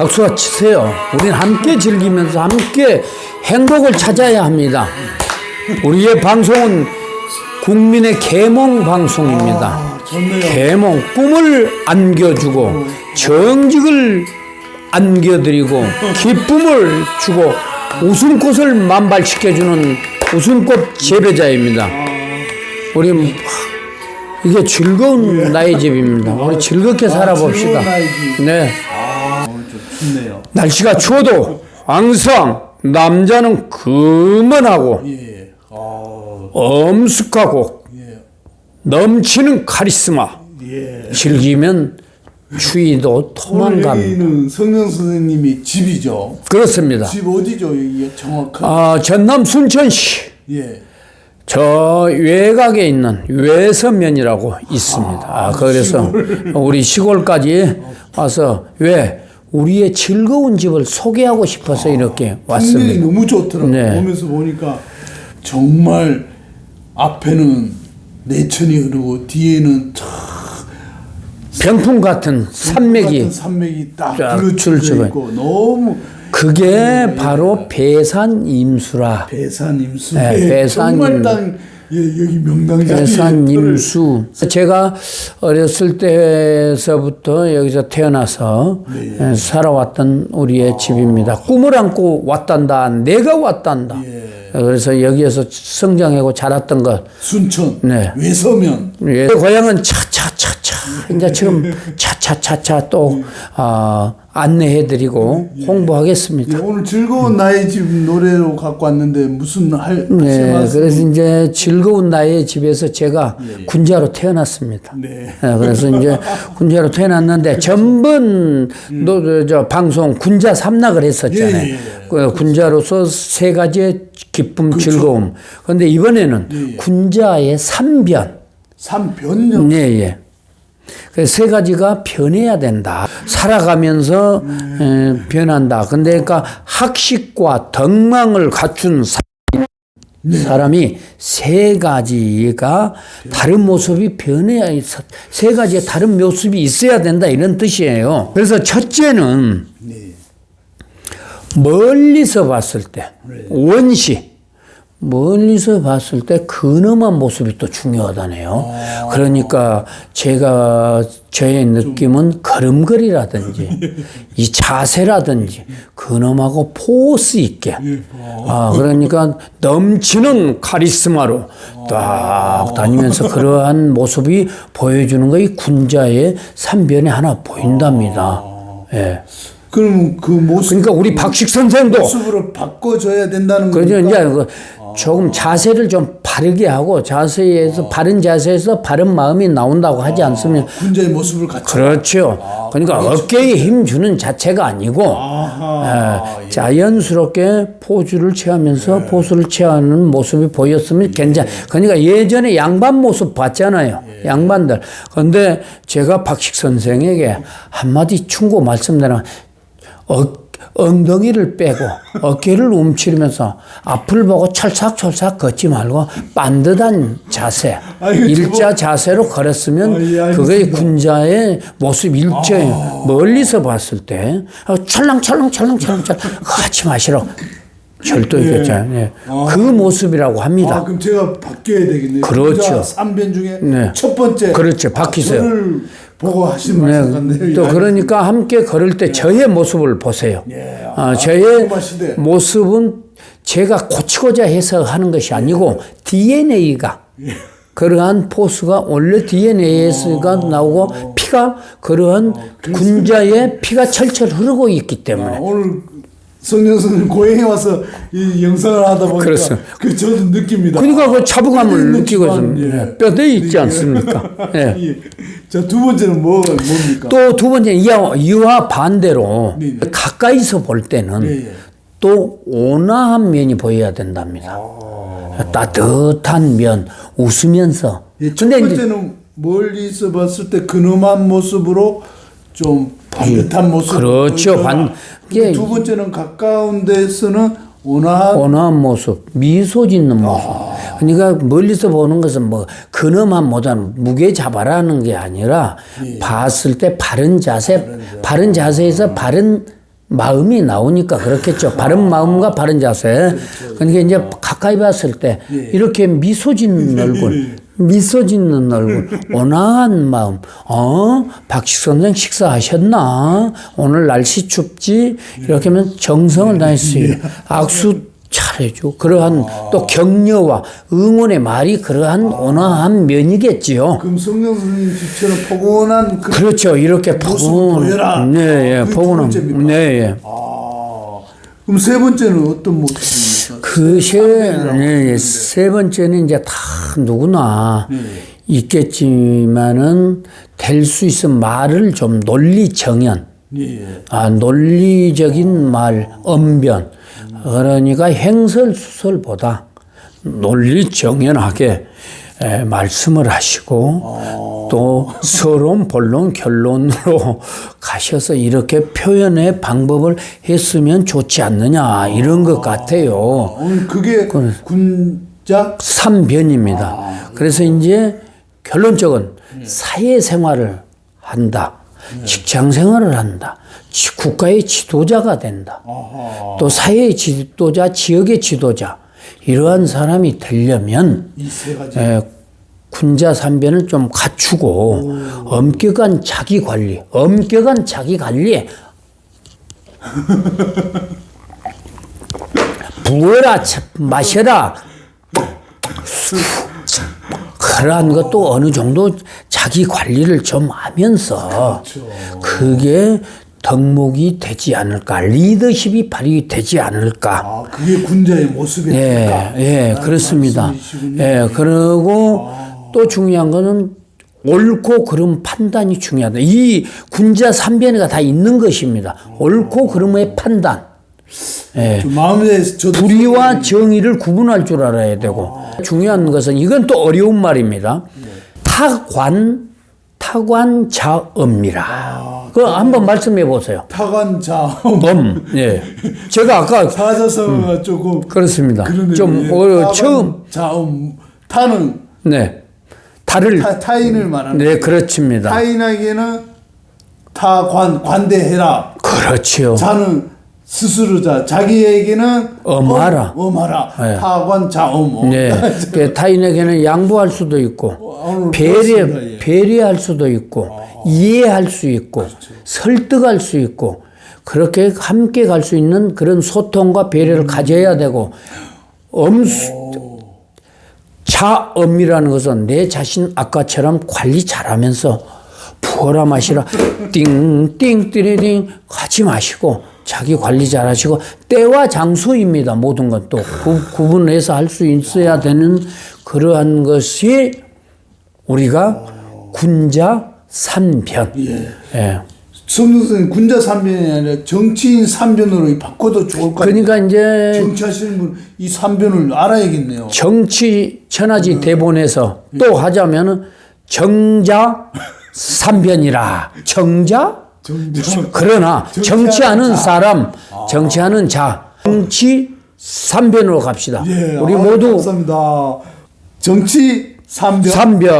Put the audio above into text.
박수와 치세요. 우리는 함께 즐기면서 함께 행복을 찾아야 합니다. 우리의 방송은 국민의 계몽 방송입니다. 아. 계몽 꿈을 안겨주고 정직을 안겨드리고 기쁨을 주고 웃음꽃을 만발시켜주는 웃음꽃 재배자입니다. 우리 뭐, 이게 즐거운 나의 집입니다. 우리 즐겁게 살아봅시다. 나의 집. 네. 아. 날씨가 추워도 항상 남자는 그만하고 예. 아, 엄숙하고 예. 넘치는 카리스마 예. 즐기면 추위도 오늘 도망갑니다. 여기는 성령 선생님이 집이죠. 그렇습니다. 집 어디죠? 이게 정확한. 아, 전남 순천시 예. 저 외곽에 있는 외서면이라고 있습니다. 아, 그래서 우리 시골까지 와서 왜 우리의 즐거운 집을 소개하고 싶어서 이렇게 풍경이 왔습니다. 너무 좋더라고요. 네. 오면서 보니까 정말 앞에는 내천이 흐르고 뒤에는 참 병풍 같은 산맥이 같은 산맥이 딱쫙 둘러쳐져 줄쳐가 있고 너무 그게 바로 배산 임수라. 배산 임수. 네, 예, 배산 정말 임- 땅 예, 여기 명당자리. 배산 임수. 제가 어렸을 때서부터 여기서 태어나서 예, 살아왔던 우리의 집입니다. 꿈을 안고 왔단다. 내가 왔단다. 그래서 여기에서 성장하고 자랐던 것. 순천. 네. 외서면. 예. 고향은 차차차차. 이제 지금 차차차차 또 아, 안내해드리고 홍보하겠습니다. 예, 오늘 즐거운 나의 집 노래로 갖고 왔는데 무슨 할 네? 그래서 이제 즐거운 나의 집에서 제가 군자로 태어났습니다. 네. 네, 그래서 이제 군자로 태어났는데 전번도 저 방송 군자 삼락을 했었잖아요. 예, 예, 예. 그 군자로서 세 가지의 기쁨, 즐거움. 그런데 이번에는 예, 예. 군자의 삼변. 삼변역. 네, 예. 그세 가지가 변해야 된다. 살아가면서 에, 변한다. 근데 그러니까 학식과 덕망을 갖춘 사- 사람이 세 가지가 다른 모습이 변해야. 세 가지의 다른 모습이 있어야 된다 이런 뜻이에요. 그래서 첫째는 네. 멀리서 봤을 때 원시 멀리서 봤을 때 근엄한 모습이 또 중요하다네요. 그러니까 제가 저의 느낌은 걸음걸이라든지 이 자세라든지 근엄하고 포스 있게 아 그러니까 넘치는 카리스마로 딱 다니면서 그러한 모습이 보여주는 거 이 군자의 삼변에 하나 보인답니다. 예. 그러면 그 모습 그러니까 우리 박식 선생도 모습으로 바꿔줘야 된다는 그죠 거니까. 이제 그 조금 자세를 좀 바르게 하고 자세에서 바른 자세에서 바른 마음이 나온다고 하지 않습니까? 군자의 모습을 갖춰. 그렇죠. 그러니까 어깨에 힘 주는 자체가 아니고 아하. 에, 자연스럽게 포즈를 취하면서 포즈를 취하는 모습이 보였으면 괜찮. 그러니까 예전에 양반 모습 봤잖아요. 양반들. 그런데 제가 박식 선생에게 한마디 충고 말씀드리면 어, 엉덩이를 빼고 어깨를 움츠리면서 앞을 보고 철삭철삭 걷지 말고 반듯한 자세, 아이고, 일자 자세로 걸었으면 아, 예. 그게 군자의 모습 일자예요. 멀리서 봤을 때 어, 철랑철랑철랑철랑 하지 마시라고 절도했잖아요. 예. 그 모습이라고 합니다. 아, 그럼 제가 바뀌어야 되겠네요. 그렇죠. 삼변 중에 네. 첫 번째. 그렇죠. 바뀌세요. 저를 보고 하신 말씀. 네, 또 야, 그러니까 함께 걸을 때 저의 모습을 보세요. 예. 아, 아, 저의 궁금하시대. 모습은 제가 고치고자 해서 하는 것이 아니고 DNA가 예. 그러한 포스가 원래 DNA에서가 어. 나오고 피가 그러한 군자의 피가 철철 흐르고 있기 아, 때문에 오늘 성령 선생님 고향에 와서 이 영상을 하다 보니까 그렇죠. 그 저도 느낍니다. 그러니까 그 자부감을 느끼고 좀 예. 뼈대 있지 않습니까? 예. 예. 자두 번째는 뭐 뭡니까? 또 두 번째 이와, 이와 반대로 네, 네. 가까이서 볼 때는 예, 예. 또 온화한 면이 보여야 된답니다. 따뜻한 면, 웃으면서. 예, 첫 근데 이제 번째는 멀리서 봤을 때 근엄한 모습으로 좀 반듯한 모습. 그렇죠. 반- 이게- 두 번째는 가까운 데서는 온화한 온화한 모습, 미소 짓는 모습. 그러니까 멀리서 보는 것은 뭐 근엄한 모자는 무게 잡아라는 게 아니라 봤을 때 바른 자세, 바른 자세에서 바른 마음이 나오니까 그렇겠죠. 바른 마음과 바른 자세. 그러니까 이제 가까이 봤을 때 이렇게 미소 짓는 얼굴, 미소 짓는 얼굴, 온화한 마음. 어, 박식 선생 식사하셨나? 오늘 날씨 춥지? 이렇게 하면 정성을 다했어요. 악수 잘해줘. 그러한 또 격려와 응원의 말이 그러한 온화한 면이겠지요. 그럼 성령 선생님 집처럼 포근한 그 그렇죠. 이렇게 포근. 보여라. 네, 예, 포근함. 네, 예. 아, 그럼 세 번째는 어떤 모습입니까? 그 세, 네, 세 번째는 이제 다 누구나 있겠지만은 될 수 있으면 말을 좀 논리 정연, 예. 아, 논리적인 말, 언변. 그러니까 행설수설보다 논리 정연하게 에, 말씀을 하시고 또 서론, 본론, 결론으로 가셔서 이렇게 표현의 방법을 했으면 좋지 않느냐 이런 것 같아요. 오늘 그게 군자 삼변입니다. 그래서 이제 결론적은 사회생활을 한다. 직장 생활을 한다. 지- 국가의 지도자가 된다. 또 사회의 지도자, 지역의 지도자. 이러한 사람이 되려면 에, 군자 삼변을 좀 갖추고 엄격한 자기 관리, 엄격한 자기 관리. 부어라, 차- 마셔라. 그러한 것도 어느 정도 자기 관리를 좀 하면서 그게 덕목이 되지 않을까, 리더십이 발휘 되지 않을까. 아 그게 군자의 모습이 예? 예, 그렇습니다. 말씀이시군요. 예, 그리고 또 중요한 거는 옳고 그름 판단이 중요하다. 이 군자 삼변회가 다 있는 것입니다. 옳고 그름의 판단. 예. 좀 마음에 불의와 정의를 구분할 줄 알아야 되고 중요한 것은 이건 또 어려운 말입니다. 타관 타관자엄이라. 그 한번 말씀해 보세요. 타관자 엄. 예. 제가 아까 사자성어가 조금 그렇습니다. 좀 예. 어려 처음 타관자음 타는 네. 달을 타, 타인을 말하는 네, 그렇습니다. 타인에게는 타관 관대해라. 그렇지요. 자는 스스로자 자기에게는 엄하라. 엄, 엄하라. 네. 타관 자엄. 네. 그 타인에게는 양보할 수도 있고 배려. 예. 배려할 수도 있고 이해할 수 있고 설득할 수 있고 그렇게 함께 갈 수 있는 그런 소통과 배려를 가져야 되고 엄수 자엄이라는 것은 내 자신 아까처럼 관리 잘하면서 부어라 마시라 띵띵 띠리띵 하지 마시고 자기 관리 잘 하시고 때와 장소입니다 모든 것도 구, 구분해서 할 수 있어야 되는 그러한 것이 우리가 군자 삼변 예. 성경 선생 군자 삼변이 아니라 정치인 삼변으로 바꿔도 좋을 것 같아요. 그러니까 이제 정치하시는 분 이 삼변을 알아야겠네요. 정치 천하지 대본에서 또 하자면은 정자 삼변이라 정자 정자. 그러나 정치하는. 사람 정치하는 자 정치 삼변으로 갑시다 예, 우리 아, 모두 감사합니다. 정치 삼변. 삼변